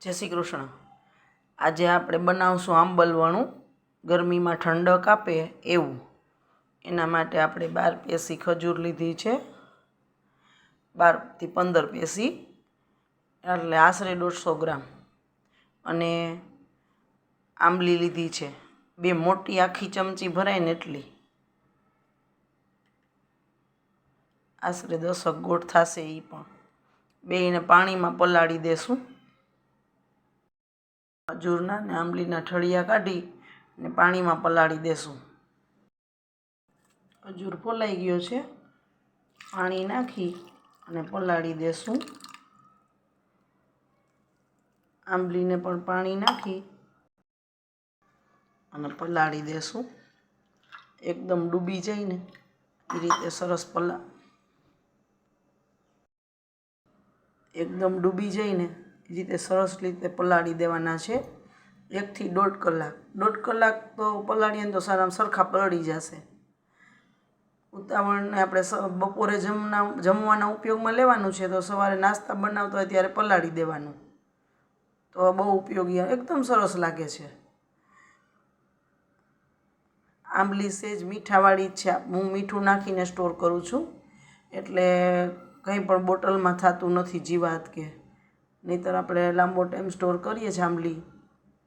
જય શ્રી કૃષ્ણ. આજે આપણે બનાવશું આંબલવાણું ગરમીમાં ઠંડક આપે એવું. એના માટે આપણે બાર પેસી ખજૂર લીધી છે. બારથી પંદર પેસી એટલે આશરે દોઢસો ગ્રામ. અને આંબલી લીધી છે. બે મોટી આખી ચમચી ભરાય ને એટલી. આશરે દસક ગોળ થશે એ પણ. બેને પાણીમાં પલાળી દેશું. ખજૂરના ને આંબલીના ઠળિયા કાઢી ને પાણીમાં પલાળી દેશું. ખજૂર ફોલાઈ ગયો છે. પાણી નાખી અને પલાળી દેશું. આંબલીને પણ પાણી નાખી અને પલાળી દેશું. એકદમ ડૂબી જઈને એ રીતે સરસ પલા એકદમ ડૂબી જાય ને એ રીતે સરસ રીતે પલાળી દેવાના છે. એકથી દોઢ કલાક. દોઢ કલાક તો પલાળીએ તો સારામાં સરખા પલળી જશે. ઉતાવળને આપણે બપોરે જમના, જમવાના ઉપયોગમાં લેવાનું છે તો સવારે નાસ્તા બનાવતા હોય ત્યારે પલાળી દેવાનું. તો બહુ ઉપયોગી, એકદમ સરસ લાગે છે. આંબલી, સેજ, મીઠાવાળી છે. હું મીઠું નાખીને સ્ટોર કરું છું. એટલે કંઈ પણ બોટલમાં થતું નથી જીવાત કે નહીંતર આપણે લાંબો ટાઈમ સ્ટોર કરીએ છીએ આંબલી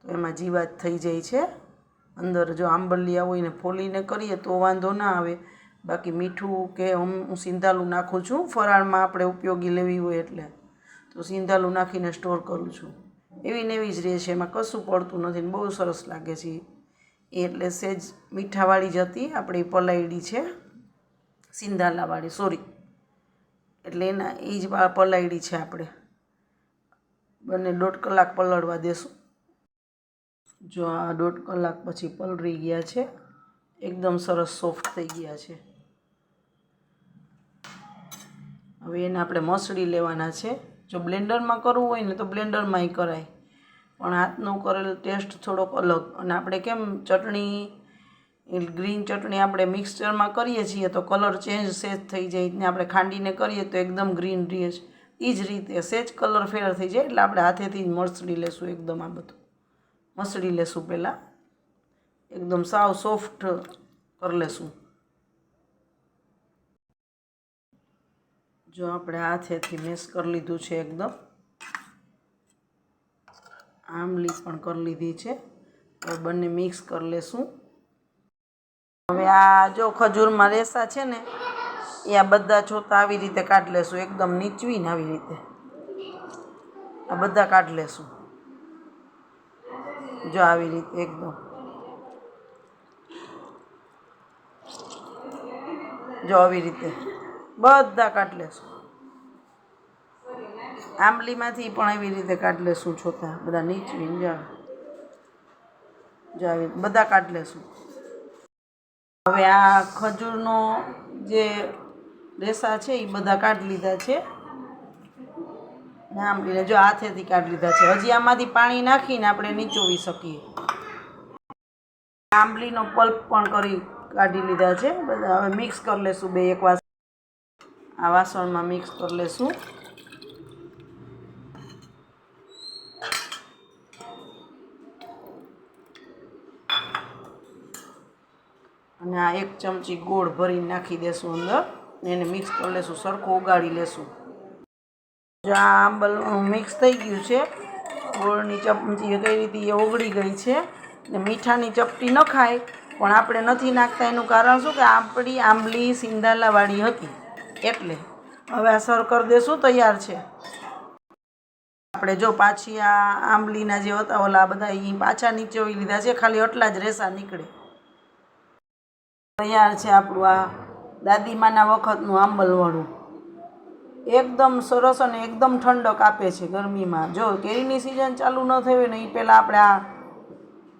તો એમાં જીવાત થઈ જાય છે. અંદર જો આંબલિયા હોય ને ફોલીને કરીએ તો વાંધો ના આવે. બાકી મીઠું કે હું સિંધાલું નાખું છું, ફરાળમાં આપણે ઉપયોગી લેવી હોય એટલે. તો સિંધાલું નાખીને સ્ટોર કરું છું. એવી ને એવી જ રહે છે, એમાં કશું પડતું નથી ને બહુ સરસ લાગે છે. એટલે સેજ મીઠાવાળી જ હતી, આપણી પલાયડી છે. સિંધાલાવાળી સોરી એટલે એના, એ જ પલાયડી છે આપણે. બંને દોઢ કલાક પલળવા દેશું. જો આ દોઢ કલાક પછી પલળી ગયા છે, એકદમ સરસ સોફ્ટ થઈ ગયા છે. હવે એને આપણે મસળી લેવાના છે. જો બ્લેન્ડરમાં કરવું હોય ને તો બ્લેન્ડરમાંય કરાય. પણ હાથનો કરેલ ટેસ્ટ થોડોક અલગ. અને આપણે કેમ ચટણી ગ્રીન ચટણી આપણે મિક્સચરમાં કરીએ છીએ તો કલર ચેન્જ સેજ થઈ જાય ને આપણે ખાંડીને કરીએ તો એકદમ ગ્રીન રહે છે. એ જ રીતે સેજ કલર ફેર થઈ જાય એટલે આપણે હાથેથી જ મસળી લેશું એકદમ આ બધું. મસળી લેશું પહેલાં. એકદમ સાવ સોફ્ટ કરી લેશું. જો આપણે હાથેથી મેસ કરી લીધું છે એકદમ. આમલી પણ કરી લીધી છે. હવે બંને મિક્સ કરી લેશું. હવે આ જો ખજૂરમાં રેસા છે ને એ આ બધા છોતા આવી રીતે કાઢી લેશું, એકદમ નીચવીને આવી રીતે. આ બધા કાઢી લેશું. જો આવી રીતે એકદમ. જો આવી રીતે. બધા કાઢી લેશું. આંબલીમાંથી પણ એવી રીતે કાઢી લેશું છોતા બધા નીચવીને જાવ જો આવી બધા કાઢી લેશું. હવે આ ખજૂરનો જે રેસા છે એ બધા કાઢી લીધા છે. ને લીધા જો હાથેથી કાઢી લીધા છે. હજી આમાંથી પાણી નાખીને આપણે નીચોવી શકીએ. આંબલીનો પલ્પ પણ કરી કાઢી લીધા છે. બધા હવે મિક્સ કરી લેશું બે એક વાસણ આ વાસણમાં મિક્સ કરી લેશું. અને આ એક ચમચી ગોળ ભરીને નાખી દેશું અંદર. એને મિક્સ કરી લેશું, સરખું ઉગાડી લેશું. જો આ આંબલ મિક્સ થઈ ગયું છે. ગોળની ચપટી કઈ રીતે એ ઓગળી ગઈ છે. ને મીઠાની ચપટી ન ખાય, પણ આપણે નથી નાખતા. એનું કારણ શું કે આપણી આંબલી સિંધાલાવાળી હતી. એટલે હવે આ સર કરી દેશું, તૈયાર છે. આપણે જો પાછી આ આંબલીના જે હતા, ઓલા બધા એ પાછા નીચે લીધા છે, ખાલી એટલા જ રેસા નીકળે. તૈયાર છે આપણું આ દાદીમાના વખતનું આંબલવાળું એકદમ સરસ અને એકદમ ઠંડક આપે છે ગરમીમાં. જો કેરીની સિઝન ચાલુ ન થઈ હોય ને એ પહેલાં આપણે આ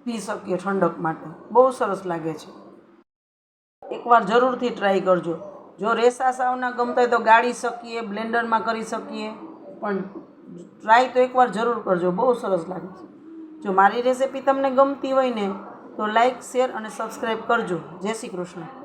પી શકીએ ઠંડક માટે. બહુ સરસ લાગે છે. એકવાર જરૂરથી ટ્રાય કરજો. જો રેસા સાવના ગમતા હોય તો ગાળી શકીએ, બ્લેન્ડરમાં કરી શકીએ, પણ ટ્રાય તો એકવાર જરૂર કરજો. બહુ સરસ લાગે છે. જો મારી રેસીપી તમને ગમતી હોય ને, તો લાઈક શેર અને સબસ્ક્રાઈબ કરજો. જય શ્રી કૃષ્ણ.